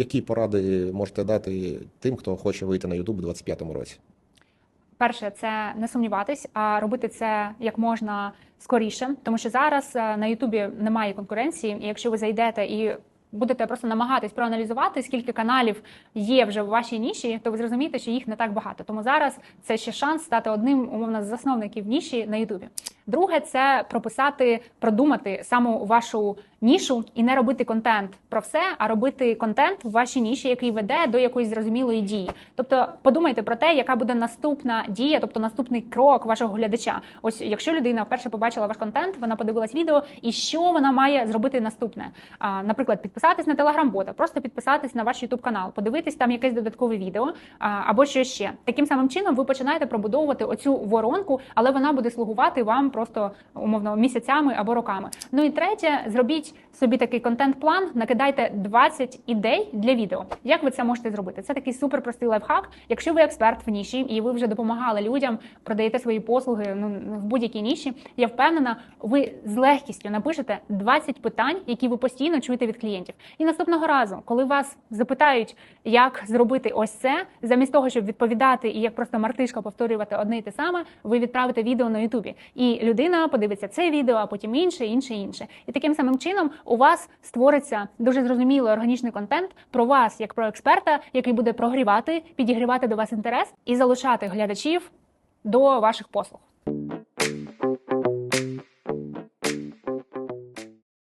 Які поради можете дати тим, хто хоче вийти на YouTube у 2025 році? Перше, це не сумніватись, а робити це як можна скоріше, тому що зараз е, на Ютубі немає конкуренції. І якщо ви зайдете і будете просто намагатись проаналізувати, скільки каналів є вже в вашій ніші, то ви зрозумієте, що їх не так багато. Тому зараз це ще шанс стати одним умовно з засновників ніші на Ютубі. Друге, це прописати, продумати саму вашу нішу і не робити контент про все, а робити контент в вашій ніші, який веде до якоїсь зрозумілої дії. Тобто подумайте про те, яка буде наступна дія, тобто наступний крок вашого глядача. Ось якщо людина вперше побачила ваш контент, вона подивилась відео, і що вона має зробити наступне. А, наприклад, підписатись на телеграм-бота, просто підписатись на ваш ютуб канал, подивитись там якесь додаткове відео або що ще. Таким самим чином ви починаєте пробудовувати оцю воронку, але вона буде слугувати вам просто умовно місяцями або роками. Ну і третє, зробіть собі такий контент-план, накидайте 20 ідей для відео. Як ви це можете зробити? Це такий суперпростий лайфхак. Якщо ви експерт в ніші і ви вже допомагали людям, продаєте свої послуги ну в будь-якій ніші. Я впевнена, ви з легкістю напишете 20 питань, які ви постійно чуєте від клієнтів. І наступного разу, коли вас запитають, як зробити ось це, замість того, щоб відповідати і як просто мартишка повторювати одне і те саме, ви відправите відео на Ютубі, і людина подивиться це відео, а потім інше, інше, інше. І таким самим чином у вас створиться дуже зрозумілий органічний контент про вас, як про експерта, який буде прогрівати, підігрівати до вас інтерес і залишати глядачів до ваших послуг.